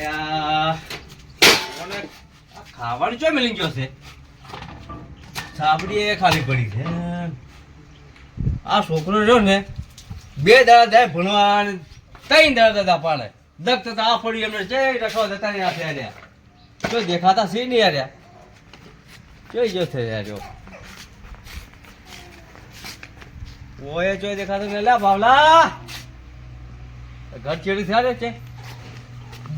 Milling ખાવાનું ચો મિલી ગયો છે સાબડી એ ખાલી પડી છે આ છોકરો રહ્યો ને બે દાડા જાય ભણવા ત્રણ દાડા દાદા પાડે દખ તો આ પડી એમને જય રખવા જતા રહ્યા આપ્યા રહ્યા જો દેખાતા સી નહીં આર્યા જોઈ જો થઈ રહ્યા જો ઓય જોઈ દેખાતો ને લે બાવલા ઘર ચેડી થયા છે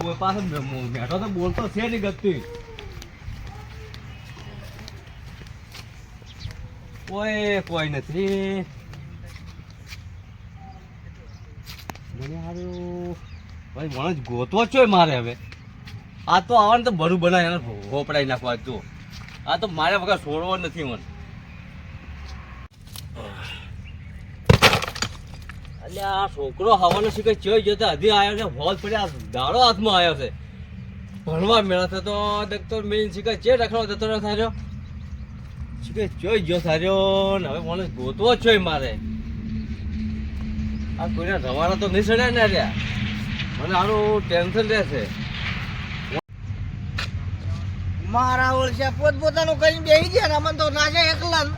બોલ પાસે બેઠો તો બોલતો છે નહીં ગતિ. કોઈ કોઈ નથી. મને હારું. ભાઈ માણસ ગોતવો છે મારે હવે. આ તો આવવાનું તો બરું બનાય એને હોપડાઈ નાખવા જો. આ તો મારે વગર છોડવો નથી મને. આ છોકરો હવાનો શીખે ચોઈ જતો હજી આવ્યો છે, હોલ પડ્યા દાડો હાથમાં આવ્યો છે. ભણવા મેળા તો દક્તર મેં શીખે ચે રખડો જતો થાય થાર્યો શીખે ચોઈ ગયો થાર્યો ને હવે મને ગોતવો જ મારે. આ કોઈને રવાના તો નહીં સડ્યા ને રહ્યા મને આનું ટેન્શન રહેશે મારા ઓળખ્યા પોત પોતાનું કઈ બેસી ગયા ને, અમને તો નાચે એકલા ને.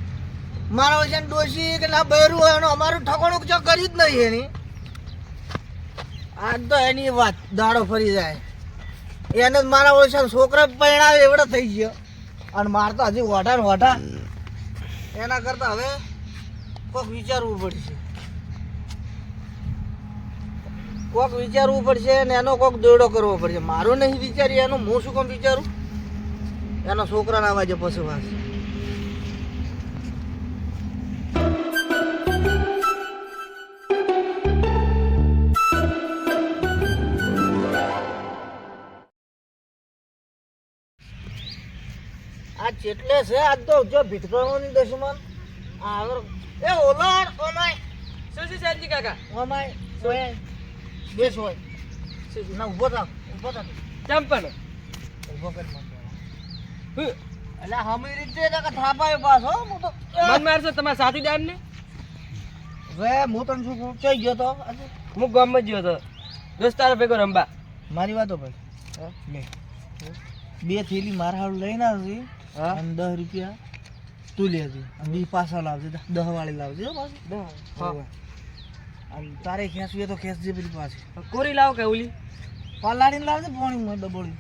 મારા ઓળખ્યા ડોશી કે ના બૈરું હોય એનું અમારું ઠકોણું ચો કર્યું જ નહીં એની. આજ તો એની વાત, દાડો ફરી જાય. એને જ મારા ઓળખ્યા છોકરા પરણાવે એવડો થઈ ગયો. અને માર તો હજી વઢા ને વઢા. એના કરતા હવે કોક વિચારવું પડશે. કોક વિચારવું પડશે ને એનો કોક દોડો કરવો પડશે. મારું નહીં વિચારી એનું હું શું કામ વિચારું? એના છોકરાના અવાજે પછી વાત આ ચેટલે છે આજ તો જો ભીટકણોની દુશ્મન. આ આગળ. એ ઓલાડ ઓમાય. શું છે સાહેબજી કાકા? ઓમાય સોય. બેસ હોય ના ઊભો થા ઊભો થા ચંપન ઊભો કર મને એટલે હમી રીતે ને થાપાયો પાછો હું તો. મન મારશો તમારા સાથી દાન ને વે હું તને શું કહું ચઈ ગયો તો. હું ગામમાં ગયો તો દોસ્તારો ભેગો રંબા મારી વાતો ભાઈ લે બે. થેલી મારા હારું લઈને આવજે હા અને દસ રૂપિયા તું લેજે. અને બી પાછા લાવજે. દહ વાળી લાવજે પાછી. અને તારે ખેંચવી તો ખેંચજે પેલી પાછી. કોરી લાવ કે ઓલી? પલાળીને લાવજે પાણીમાં ડબોળી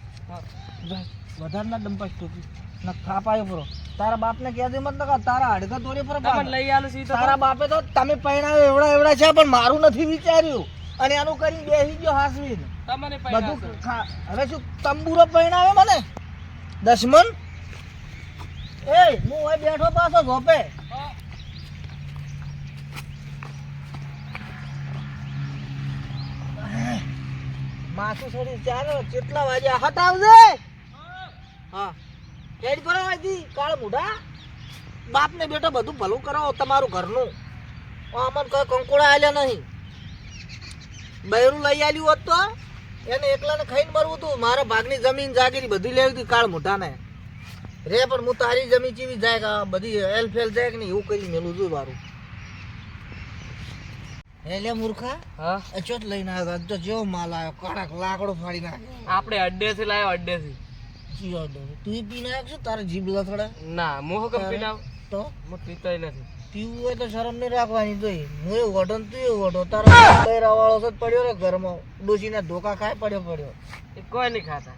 વધારે ના ડંપાસ ટોકી ના ખાપાયો પરો તારા બાપને કહેજે મત નકા તારા હાડે તો દોરી પર લઈ આલું છું તારા બાપે તો તમે પહેણાવ્યો એવડા એવડા છે પણ મારું નથી વિચાર્યું. અને એનું કરીને બેસી ગયો હાસવીને. તમને બધું હવે શું તંબુરો પહેણાવે મને? દશમન? એ હું હવે બેઠો પાછો ઝોપે. માસુ છોડી ચાલો, કેટલા વાગ્યા હટાવજે હા. હેડ કરો અહીંથી, કાળ બાપ બાપને બેટો બધું ભલું કરાવો તમારું ઘરનું. અમન કોઈ કંકોડા આલ્યા નહીં. બૈરું લઈ આલ્યું હોત તો, એને એકલાને ખાઈને મરવું તું. મારા ભાગની જમીન જાગીરી બધી લેવી હતી કાળ મોઢાને. રે પણ હું તારી જમીન ચીવી જાય કે બધી એલ ફેલ જાય કે નહીં એવું કરી મેલું છું મારું. હે મૂર્ખા હા? અચોટ લઈને આવ્યો તો જેવો માલ આવ્યો કડક લાકડો ફાડી નાખે. આપણે અડ્ડે થી લાવ્યો અડ્ડે થી. દો તું પી આવ્યો છો તારે જીભ લથડે? ના મોહ કંપની ના તો? હું પીતોય નથી. પીવું હોય તો શરમ નહીં રાખવાની જોઈ હું એ વઢો તું એ વઢો. તારો બૈરા વાળો જ પડ્યો રે ઘરમાં ડોસીના ધોકા ખાય પડ્યો પડ્યો. એ કોઈ નહીં ખાતા.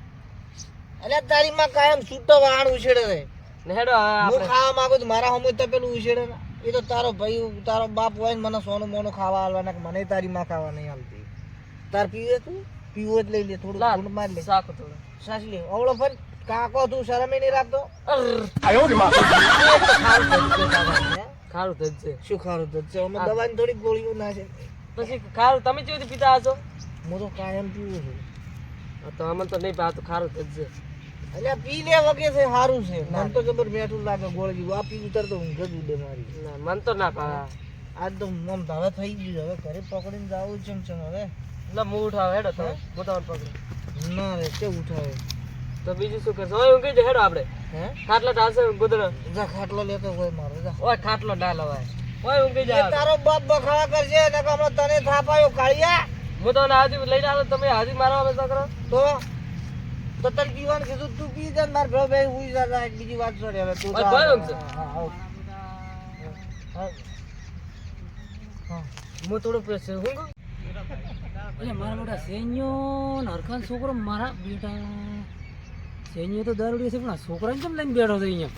એટલે તારી માં કાયમ છૂટો વાણ ઉછેડે રે. ને હેડો હું ખાવા માંગુ છું મારા હમું તો પેલું ઉછેડે ને એ તો તારો ભાઈ તારો બાપ હોય ને મને સોનું મોનું ખાવા આલવાના કે મને તારી માં ખાવા નહીં આલતી. તાર પીવે તું? પીવો જ લઈ લે થોડું ઘૂંટ માર લે. શાક થોડું. સાસ લે અવળો ફર કાકો તું શરમ નહીં રાખતો? ખારું તો છે. શું ખારું તો છે? અમે દવાની થોડી ગોળીઓ ના છે પછી ખારું તમે કેવી પીતા હશો? હું તો કાયમ પીવું છું. તો અમે તો નહીં પાતું ખારું તો છે. એટલે પી લે વગે છે સારું છે. મન તો જબર મેઠું લાગે ગોળી આ પી ઉતર તો ઊંઘ જ ઉડે મારી ના મન તો ના પાવે આજ તો મમ હવે થઈ ગયું હવે ઘરે પકડીને જાવું છે છે હવે. એટલે હું ઉઠાવે હેડો તો હું? તમને ના રે તે ઉઠાવે? તો બીજું શું કરશો? ઓય ઊંઘી જાય હેડો આપણે. હે? ખાટલો ઢાલશે ગોદડો. જા ખાટલો લેતો હોય મારો જા. ઓય ખાટલો ડાલ હવે. ઓય ઊંઘી જાય તારો બાપ બખાડા કરશે ને કે હમણાં તને થાપાયો કાળિયા. હું તો હાજી લઈને આવ્યો તમે હાજી મારવા બેસા કરો. તો? તો તને પીવાનું કીધું તું પી જા ને મારે ભાઈ ઉઈ જા જા, એક બીજી વાત છોડે હવે તું ભાઈ. હા, હા, હા. થોડો પ્રેસ હું અરે મારા મોટા સૈન્યો નરખાન છોકરો મારા બેટા. સૈન્યો તો દારૂડી છે પણ આ છોકરાને કેમ લઈને બેઠો છે અહીંયા?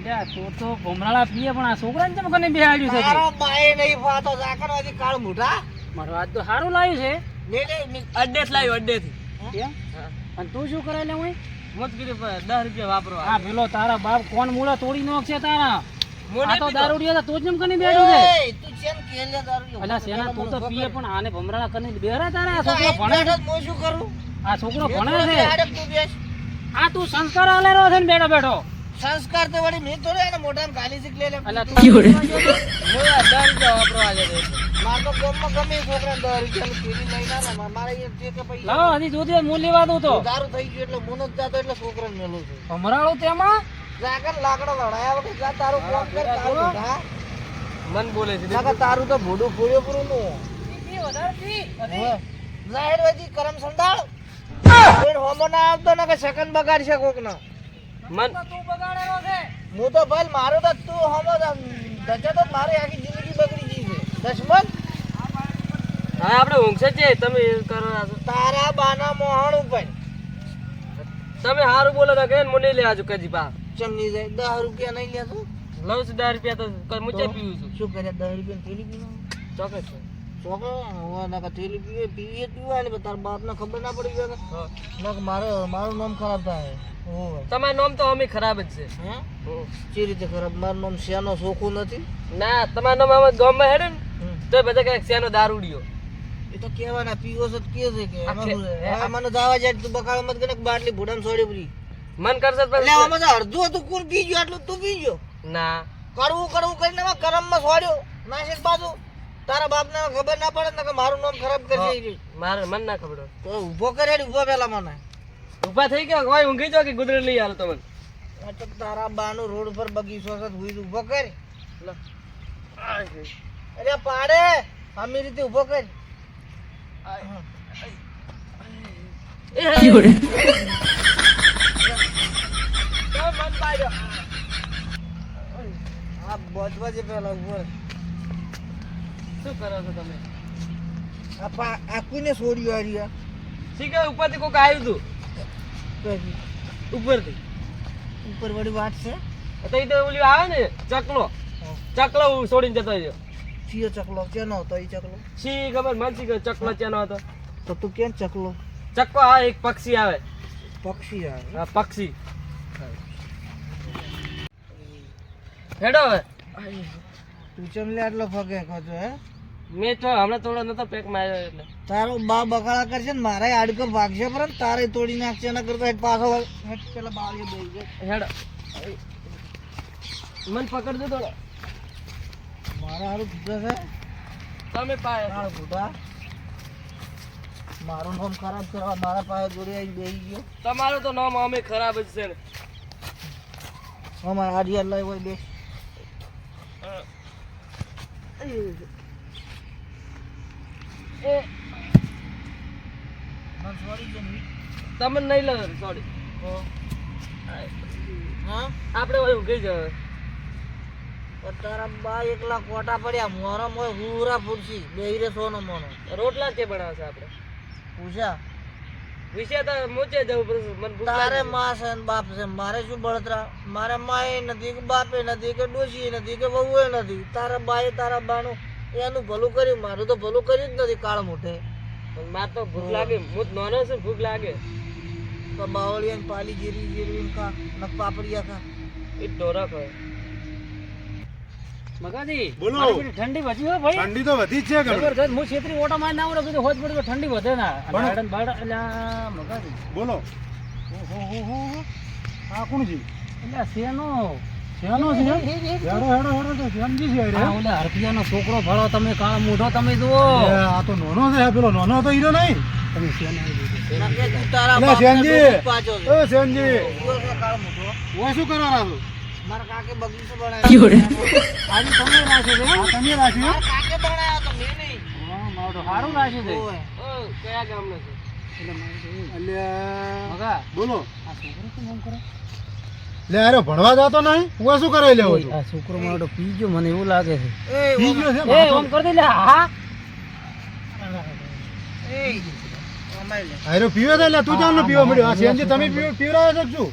તે તો તો ભમરાળા પીએ પણ આ છોકરાને કેમ કને બેહાડ્યું છે? બાએ નહીં ફાતો વાળી કાળ મોઢા. મારું આજ તો સારું લાવ્યું છે. અડ્ડેથી લાવ્યો, અડ્ડેથી. કેમ? અને તું શું કરે લે હું હું કીધું દસ રૂપિયા વાપરો આ પેલો તારા બાપ કોણ મૂળા તોડી નાખશે તારા હું આ તો. દારૂડિયો તું જ કેમ કને બેઠો છે તું ચેમ કેલે દારૂ અલા સેના તું તો પીએ પણ આને ભમરાળા કને બેરા તારા આ છોકરો ભણે છે હું શું કરું આ છોકરો ભણે છે. આ તું સંસ્કાર આલેરો છે ને બેઠો બેઠો સંસ્કાર તો વળી મેં તો એને મોઢામાં ગાલી શીખ લે. લે અલા તું હું આ દસ રૂપિયા વાપરવા જતો માર તો ગામમાં ગમે છોકરા છોકરાને દસ રૂપિયાની થેલી લઈને ના ને, મારે એ જે કે પૈસા લાવ હજી જોતી હોય લેવા દો તો. દારૂ થઈ ગયું એટલે હું નથી જાતો એટલે છોકરાને મેલો છું. ભમરાળું તેમાં જાગર લાકડો લડાયા વખત જા તારું કોમ કર તારું મોઢા. મન બોલે છે નકર તારું તો ભોડું પૂરે પૂરું નું. હોય. જાહેર વેચી કરમ સંડાળ કોઈ હોમો ના આવતો નકર સેકન્ડ બગાડશે કોક ના મન હું તો ભાઈ મારો તો તું હમો ધચે તો મારી આખી જિંદગી બગડી ગઈ છે. દશમન હા આપણે ઊંઘશે છે તમે કરો તારા બાના મોહણ ઉપર. તમે સારું બોલો તો કે મને લે આજુ કજી પા ચમની જાય? દસ રૂપિયા નહીં લેતો લઉં છું દસ રૂપિયા તો મુજે પીવું છું? શું કરે દસ રૂપિયા થેલી પીવું ચોકે છે. છોકરો હવે નકર થેલી પીવે? પીવીએ જ પીવાની પણ તારા બાપને ખબર ના પડી ગયો હા. નકર મારે મારું નામ ખરાબ થાય. તમારું નામ તો અમે ખરાબ જ છે. જે રીતે ખરાબ. મારું નામ શેનો ચોખ્ખું નથી. ના તમારું નામ અમે ગામમાં હેડે ને તો બધા કંઈક શેનો દારૂડિયો. એ તો કેવાના પીવો છે કે. છે? મને દાવા જાય તું બકાળો મત ગણે બાટલી ભૂડામાં છોડી પડી મન કરશે પછી- અડધું હતું કોણ પી ગયો આટલું તું પી ગયો. ના. કરવું કરવું કરીને આમાં કરમમાં છોડ્યો નાસિક બાજુ તારા બાપને ખબર ના પડે ને કે મારું નામ ખરાબ કરી ઈ. મારે મન ના ખબર તો ઊભો કરે હેડ, ઊભો પેલા મને. ઊભા થઈ ગયા કોઈ ઊંઘી જો કે ગુદરે લઈ હાલ તમને? તો તારા બાનું રોડ પર બગીચો છે હુઈ ઊભો કર. લો. અરે પાડે. આમી રીતે ઊભો કર. એ મન પાડ્યો. આ બોજવા જે પેલા ઊભો રહે. શું કરો છો તમે? આ આકુને છોડ્યું આ રહ્યા શી ઉપરથી કોક આવ્યું તું. ઉપરથી. ઉપર વળી વાત છે? તો ઈ તો ઓલી આવે ને ચકલો. ચકલો છોડીને જતો રહ્યો. ચિયો ચકલો? કેનો હતો એ ચકલો? સી ખબર? માનસી કે ચકલો ચેનો હતો? તો તું કેમ ચકલો? ચકલો આ એક પક્ષી આવે. પક્ષી આવે. હા, પક્ષી. હેડો હવે. તું ચમ લે આટલો ફગે કહો છો હે? મેં તો હમણાં થોડો નતો પેક માર્યો એટલે. તારો બા બકાળા કરશે ને મારે આડકો ભાગશે પર તારે તોડી નાખશે એના કરતા પાછો હેડ પેલા બાળીએ બેસી જાય હેડ. મન પકડજો થોડો. મારા હારું કીધું છે? તમે પાય તાળ ફૂટા મારું નામ ખરાબ કરવા મારા પાસે જોડે આવી બેસી ગયો. તમારું તો નામ અમે ખરાબ જ છે ને. અમારા આડિયા લઈ હોય બેસ એ. મને છોડી દે ને. તમે નહીં લો સોરી હા? આપણે ઓય ઊંઘી જાવ તારા બા એકલા કોટા પડ્યા મોરો મોય હુરા ફૂરસી બેહીરે સોનો મોનો. રોટલા કે બનાવશે આપણે? પૂછા વિશે તો મોચે જવું પડશે મને તારે માં છે ને બાપ છે મારે શું બળતરા? મારે માએ નથી કે બાપે નથી કે ડોશી નથી કે વહુએ નથી. તારા બાએ તારા બાનું એનું ભલું કર્યું મારું તો ભલું કર્યું જ નથી કાળ મોઢે. પણ મારે તો ભૂખ લાગે હું જ નાનો છું ભૂખ લાગે. તો બાવળિયા પાલી જીરી જીરવી ખા નક પાપડિયા ખા. એ મગાજી બોલો. ઠંડી વધી હો ભાઈ. ઠંડી તો વધી છે જબરજસ્ત હું છેતરી ઓટા મારી ના આવડે કીધું હોજ પડે તો ઠંડી વધે ના. મગાજી. બોલો. આ કોણ છે? એટલે શેનો? શેનો છે છોકરો ભળો તમે કાળો મૂઢો તમે જુઓ આ તો નાનો પેલો નાનો તો હીરો નહીં તમે શું મારા કાકે બગીચો બનાવ્યો તમે તમે રાખ્યું છે ઓ, કયા ગામનો છે એટલે મારે તો એવું. અલ્યા મગા બોલો લે અરે ભણવા જાતો નહીં? હું શું કરાવી લેવો છું? આ છોકરો મારો તો પી ગયો મને એવું લાગે છે. એ, પી ગયો છે એ ઓમ કરી દે લે હા. એ, અમાય પીવે છે એટલે તું જાણ ને પીવા મળ્યો. આ સીએનજી તમે પીવ- પીવડાવો છો શું?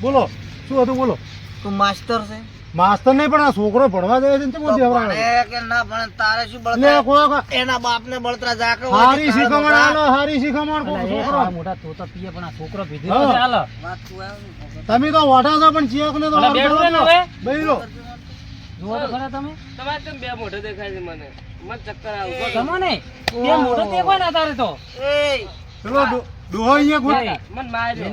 બોલો શું હતું બોલો. તું માસ્ટર છે? માસ્તર નહીં પણ આ છોકરો ભણવા જાય છે ને તો કેમ દેવડાવે કે ના પણ તારે શું બળતરા? કોઈ કા- એના બાપને બળતરા જાકે હારી શીખમણ આલો હારી શીખમણ કો છોકરો. મોટા તો તો પીએ પણ આ છોકરો ભીધી તો ચાલે વાત તું તમે તો વાટા છો પણ ચિયાક ને તો. બૈરો જુઓ તો ખરા તમે. તમારે બે મોઢે દેખાય છે મને? મત ચક્કર આવે. તમને બે મોઢે દેખાય ને તારે તો. એ, પેલો ડોહો અહીંયા એ, માર્યો.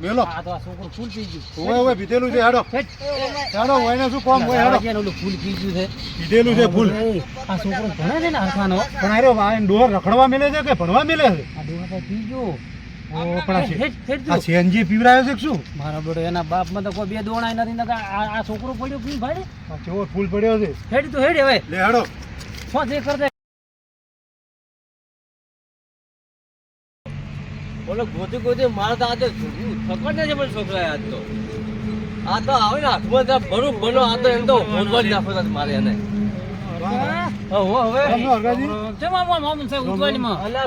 મેલો. આ તો આ છોકરો ફૂલ પી ગયું. ઓય ઓય પીધેલું છે હેડો. હેડો. ઓયને શું કામ હોય હેડો. કેનું ફૂલ પી ગયું છે. પીધેલું છે ફૂલ. આ છોકરો ભણે છે ને આખાનો. પણ આરો આ ડોહર રખડવા મિલે છે કે ભણવા મિલે છે? આ ડોહા તો પી ગયો. આ છે- સીએનજી શું? મારા બેટો એના બાપમાં તો કોઈ બે દોણાય નથી આ છોકરો પડ્યો પી ભાઈ? કેવો ફૂલ પડ્યો છે? હેડ તો હેડ હવે. લે હેડો. શું જે કર બોલો ગોતી ગોતી મારે તો આજે ખબર નથી પણ છોકરા આજ તો. આ તો આવે ને હાથમાં ત્યાં ભરું બનો આ તો એમ તો ભોજવા જ નાખો મારે એને.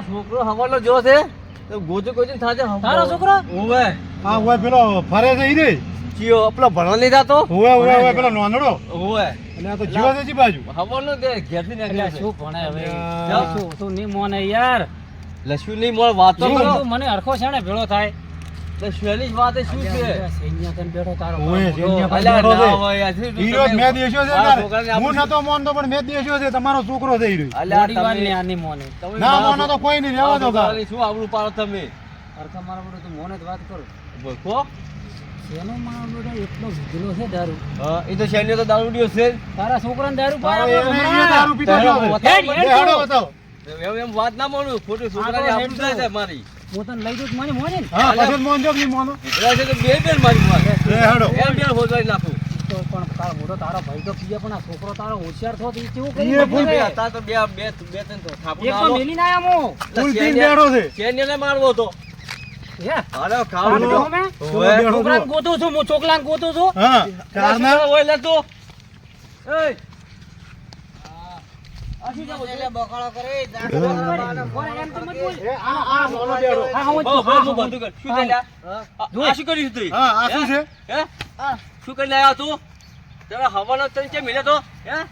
છોકરો હવાનો જો છે ગોતી ગોતી થાજે તારો છોકરો? ઓવે પેલો ફરે છે ઈ રે આપલો ભણવા નહીં જાતો? ઓવે ઓવે ઓવે પેલો નોંદડો ઓવે અને આ તો જીવા છે બાજુ. હવાનો એટલે નીકળ્યો શું ભણે હવે. શું તું નહીં મોને યાર? લસ્યુ મોળ વાતો કરો. મને હરખો છેને ભેળો થાય. લસ્યુની વાત શું છે? સૈન્ય તન બેઠો તારો ઓય. સૈન્ય છે. રોજ મેં દેશો છે તારે. હું નતો મોન તો પણ મે દેશો છે. તમારો છોકરો થઈ રહ્યો. અલ્યા વાર ને આની મોને. ના મોનો તો કોઈ નહીં રહેવા દો કા શું આવડું પાડો તમે? હરખા મારા બેટો તું મોને જ વાત કરો. મારો બેટો એટલો વિધેલો છે દારૂ? એ તો શેરડીઓ તો દારૂડિયો છે તારા છોકરાને દારૂ પાડે એને દારૂ પીતો હેડો. બતાવો. એમ એમ વાત ના માનું ખોટું છોકરાની તો આબરૂ હેડ જાય તો. છે. મારી. હું તને લઈ દઉં મને મોને. હા પછી મોનજો કે મોનો? પેલા છે તો બે બેન મારી પાસે. લે, હેડો. એમ બેન હોદવાઈ નાખું. તો પણ તારો મોટો તારો ભાઈ તો પીએ પણ આ છોકરો તારો હોશિયાર થયો તો કેવું કરી એ ફૂલ બે હતા તો બે બે બે ત્રણ તો થાપુ એક ના તો મેલી ના આમો ફૂલ શેરડીયા- પીને છે. શેરડીયાને મારવો હતો. હે? હાલો ખાવ પાડો લો. અમે? ઓવે. બેઠો છોકરાને છો. ગોતું છું હું છોકરાને ગોતું છું. તો. એય, બકાળો કરે, એમ તો મત બોલ. એ આ આ મોનો બેઠો હા. શું શું શું શું હવાનો તને કેમ મિલે તો? શું.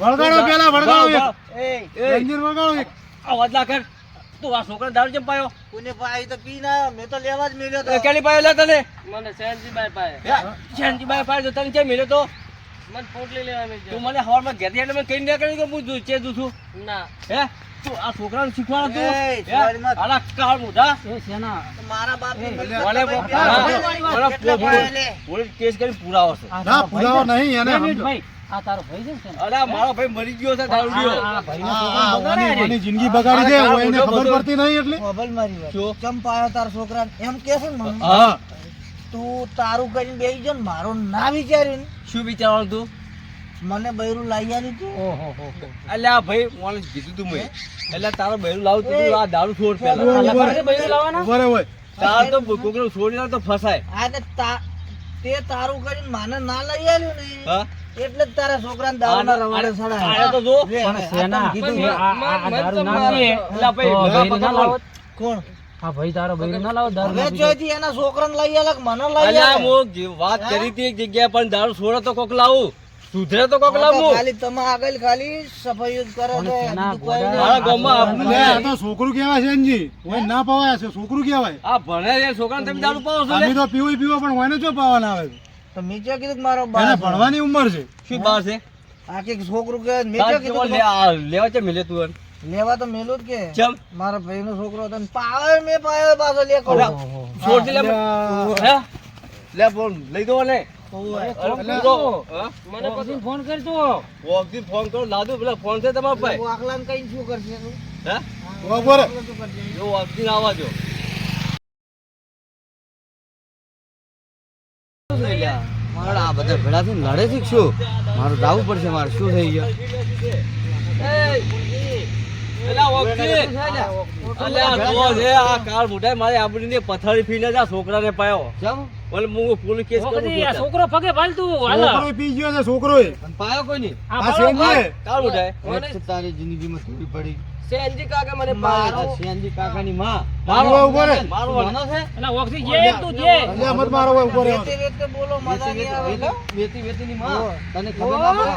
વળગાડો પેલા વળગાડો એક. એ, એ રંજીર વળગાડો એક. અવાજ ના કર. તું આ છોકરા દારૂ કેમ પાયો? કોને પાયો તો પી ના, મે તો લેવા જ મેલ્યો તો. કેલી પાયો લે તને? મને સયાજીભાઈ પાસે હે? શાંતિભાઈ પાયો તો તને કેમ મેલ્યો તો? મને પોટલી લેવા મેલ્યો તું મને હવારમાં ઘેરથી એટલે મેં કઈ ના કરી કે હું જો- ચેતું છું. ના. હે? તું આ છોકરાને શીખવાડો તું. આલા કાળ મુઢા. એ શેના? મારા બાપની ભલે મિલકત મને ભાઈ બહુ- પેલા હા, ભાઈ મને ભાઈ કેટલા બહુ- પાયા લે? પોલીસ કેસ કરી પુરાવો છે. ના પુરાવો નહીં? એને. ભાઈ. આ તારો ભાઈ છે? અરે મારો ભાઈ મરી ગયો છે દારૂડિયો જિંદગી બગાડી દે હોય એને ખબર પડતી નહીં એટલે. મોબાઈલ મારી વાત. શું? ચમ પાયો તારા છોકરા એમ કે છે ને હા. તું તારું કરીને બેસી જા ને મારું ના વિચાર્યું શું વિચારવાનું તું? મને બૈરું લાઈ આલી તું. ઓહો, આ ભાઈ મને કીધું તું મેં. એટલે તારો બૈરું લાવું તું આ દારૂ છોડ પેલા બૈરું લાવવાના? હોય તાર તો કોકનો છોડી તો ફસાય. આ તે તા- તે તારું કરીને માને ના લઈ આલ્યું ને. હા? એટલે જ તારા છોકરાને દારૂના રવાડે આને સડાય. તો જો પણ શેના? કીધું આ- દારૂ ના તો પીએ. એટલે ભાઈ તો ભેગા બૈરું ના લાવો. કોણ આ ભાઈ તારો બૈરું ના લાવો દારૂ હવે ના એના છોકરાને લઈ આલે મને લઈ અલ્યા આલે? વાત કરી હતી એક જગ્યાએ પણ દારૂ છોડે તો કોક લાવું સુધરે તો કોક લાવું ખાલી તમે આગળ ખાલી સફાઈ જ કરો છો શેના બીજું કોઈ ગોડા? મારા ગામમાં આ તો છોકરું કહેવાય છે એનજી હોય ના પવાય છે છોકરું કહેવાય આ ભણે છે છોકરાને તમે દારૂ પાવો છો અમે તો પીવું પીવો પણ હોય ને જો પાવાના આવે છે તો મેં કીધું કે મારો એને ભણવાની ઉંમર છે. શું બાર છે? આ કે છોકરું કે મેં કીધું લે- આ લેવા છે મિલે તું લેવા તો મેલું જ કે. ચમ. મારા ભાઈનો છોકરો હતો ને પાવે મેં પાવે પાછો લે કો છોડ લે હે? લે ફોન લઈ દો ને? મને પછી ફોન કરજો. વોકથી ફોન કરો લાદુ પેલા ફોન છે તમારા ભાઈ હું કઈ શું કરશે? હે? શું જો વોકથી આવવા જો મારે આ બધા ભેડા થઈને લડે છે શું મારું જવું પડશે મારે શું થઈ ગયું છોકરો પગે પાલતું પી ગયો છોકરો પાયો કોઈ નહીં તારી જિંદગીમાં થોડી પડી સેનજી કાકા મને મારા શિયાનજી કાકાની માં. ઊભો ઊભો રે મારો નાનો છે. એલા ઓક્સી જે તું જે. એટલે મત મારો ઊભો રહ્યો વેતે વેતે બોલો મજા નહીં આવે વેતી વેતી ની માં. તને ખબર ના પડે?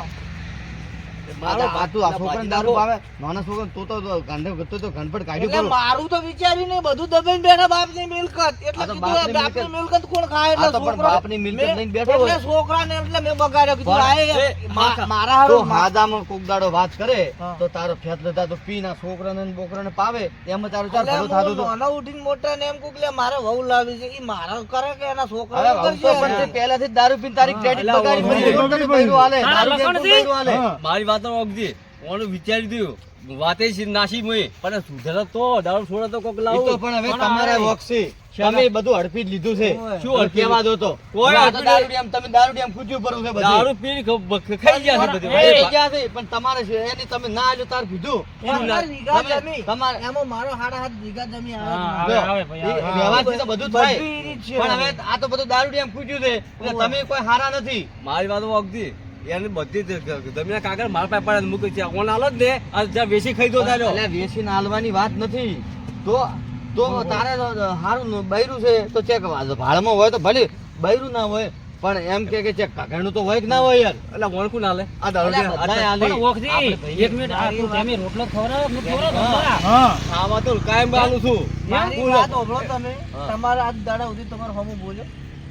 મારો પાતું છોકરાને દારૂ પાવે નાના છોકરા તો તો ગાંડે ગતો તો ગણપત કાઢ્યું એટલે કરું મારું તો વિચારીને બધું દબાઈને બેઠા બાપની મિલકત. એટલે આ તો કીધું બાપની બાપની મિલકત. મિલકત કોણ ખાય? એટલે તો પણ મિલકત લઈને બેઠો હોય. એટલે છોકરાને એટલે મેં બગાડ્યો. કીધું પણ આ એ એ મા- મારા તો હારું કોક દાડો વાત કરે તો તારો ફેત લેતા તો પી ના છોકરા ને બોકરાને પાવે એમ તારું ચાર એટલે ભલું થાતું નાનો ઉઠીને મોટા ને એમ કોક લે મારે વહુ લાવી છે. ઈ મારા કરે કે એના છોકરા પહેલાથી દારૂ પીને તારી ક્રેડિટ બગાડી વહુ પડી. તો દારૂ ઓગજી ઓનું વિચારી દઉં વાતે છે નાસી મોય પણ સુધરે તો દારૂ છોડે તો કોક લાવું. તો પણ હવે તમારે વોકસી તમે બધું હડપી જ લીધું છે. શું હડપી કહેવા દો તો? કોઈ દારૂ આ તો હડપી દારૂડિયામ તમે દારૂડિયામ કૂદ્યું છે બધું. દારૂ પીને ખાઈ ગયા છે બધું. ખાઈ ગયા છે, પણ તમારે છે એની તમે ના આલ્યો તાર કીધું. તમે-. તમારે- એમાં મારો હાડા હાથ વીઘા જમી આવે છે. વ્યવહારથી તો બધું થાય. છે. પણ હવે. આ તો બધું દારૂડિયામ કૂદ્યું છે. એટલે તમે કોઈ હારા નથી. મારી વાત ઓગજી એને બધી જમીન કાગળ મારા પાસે પડે મૂકી છે. ઓન આલો જ ને. આ જ્યાં વેસી ખાઈ દો તારો. એટલે ના હાલવાની વાત નથી. તો તો તારે સારું બૈરું છે તો ચેક ભાડમાં હોય તો ભલે બૈરું ના હોય પણ એમ કે કે ચેક કાગળનું તો હોય કે ના હોય યાર. એટલે ઓળખું ના લે. આ દારૂ હાલે. ભાઈ- એક મિનિટ આ તું તમે રોટલો ખવડાવો હું ખવડાવું હા. આમાં તો કાયમ આલું છું. મારી વાત સાંભળો તમે. તમારા આ દાડા સુધી તમારો હમું બોલ્યો.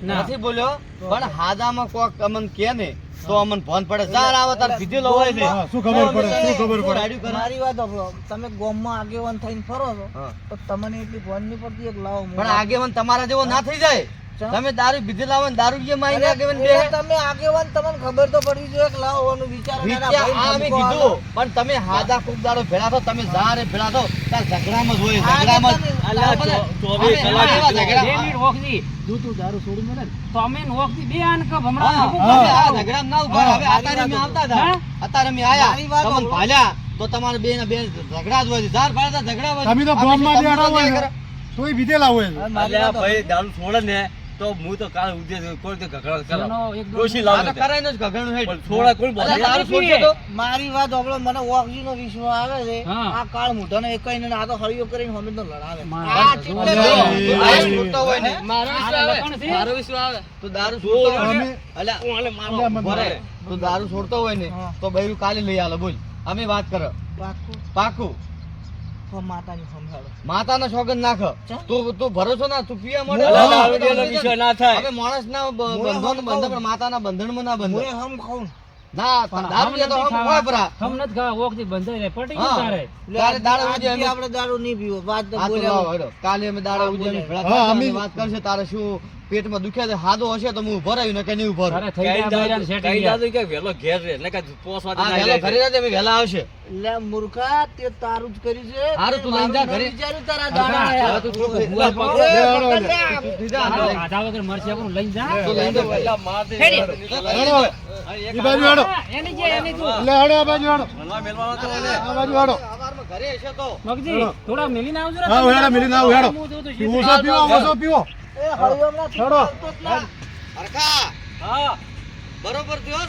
નથી બોલ્યો પણ હાદામાં કોક અમન કે ને તો અમને ફોન પડે. ચાલ આવો તાર કીધેલો હોય ને શું ખબર પડે? શું ખબર પડે? મારી વાત સાંભળો. તમે ગોમમાં આગેવાન થઈને ફરો છો તો તમને એટલી ફોન નહીં પડતી એક લાવો પણ આગેવાન તમારા જેવો ના થઈ જાય? તમે દારૂ પીધેલા લાવો દારૂ જે માઈને આગેવાન બે તમે આગેવાન તમને ખબર તો પડવી જોઈએ કે લાવવાનું વિચાર અમે કીધું. પણ તમે હાજા ખૂબ દાડો ભેળા થો તમે જારે ભેળા થો તાર ઝઘડામાં જોઈએ ઝઘડામાં અલ્લાહ તમે- અલ્યા, તમે- ચો- ચોવીસ અમે કલાક ઝઘડા- બે મિનિટ ઓક્સી તું તું દારૂ છોડી મળે તો અમે નોખથી બે આન કપ હમણાં. આ ઝઘડા ના ઊભા. હવે અત્યારે અમે આવતા હતા. હા? અત્યારે અમે આયા. તમને ભાલ્યા. તો તમારે બે ને બે ઝઘડા જ હોય છે. ઝાર ફાડતા ઝઘડા હોય તમે તો ગામમાં બેઠા હોય તોય વિધેલા હોય. અલ્યા ભાઈ દારૂ છોડે ને. તો હું તો કાલ ઉદ્દેશ કોઈ દોઢ ડોશી આ લાવું કરાઈને જ ઘઘરનું હે થોડા કોણ બોલે તો. મારી વાત ઓગળો મને ઓક્સિજન નો વિશ્વાસ આવે છે. આ કાળ મોઢાને એકાઈને ને આ તો હળિયો કરીને હમે તો લડાવે. આ ચિત્તે દારૂ છોડતો હોય ને મારો વિશ્વ આવે મારો વિશ્વ આવે. તો દારૂ છોડતો હોય અલ્યા, ઓલે મારો ભરે. તો દારૂ છોડતો હોય ને તો બૈરું કાલે લઈ આલે બોલ. અમે વાત કરો. પાકું. પાકું. માતાની સોગંદ નાખ? તું તું ભરોસો ના તું પિયા મળે ના થાય. માણસ મોએ બંધન બંધન પણ માતાના બંધનમાં ના બંધ. હમ ખાઉં. ના દારૂ હમ લે તો હમ ખાવા. ખવાય પરા હમ નથી ખાવા ઓક્સી બંધાઈ જાય પટી ગયું તારે તારે દાડો ઉજે અમે- આપણે દારૂ નહીં પીવો વાત તો બોલ્યા. કાલે અમે દાડા ઉજે અમે ભેળા વાત કરશે તારે શું પેટમાં દુખ્યા છે હાદો હશે તો હું ઊભો રહ્યું ને કે નહીં ઊભો તારે થઈ setting કઈ ગયા. દાદુ કે વેલો ઘેર રે એટલે કે પોસ વાતે ના વહેલો ઘરે રહેજે, અમે વહેલા આવશે લે મૂર્ખા તે તારું જ કર્યું છે હારું, તું લઈને જા ઘરે. વિચાર્યું તારા દાડા તું થોડુંક ભૂવા પકડ. લઈ. આધા વગર મરચી આપણું લઈને જા તું લઈને જા. એટલે માર દે. ઈ બાજુ હેડો એની જે એની તું. એટલે હેડો આ બાજુ હેડો ભણવા મેલવાનો તો એને. આ બાજુ હેડો સવારમાં ઘરે હશે તો. મગજી થોડા મિલીને આવજો હા હેડો મિલી આવ હેડો. હું જોઉં પીવો ઓછો પીવો. એ હળિયો હમણાં હેડો. જ ના. હરખા. હા. બરોબર થયો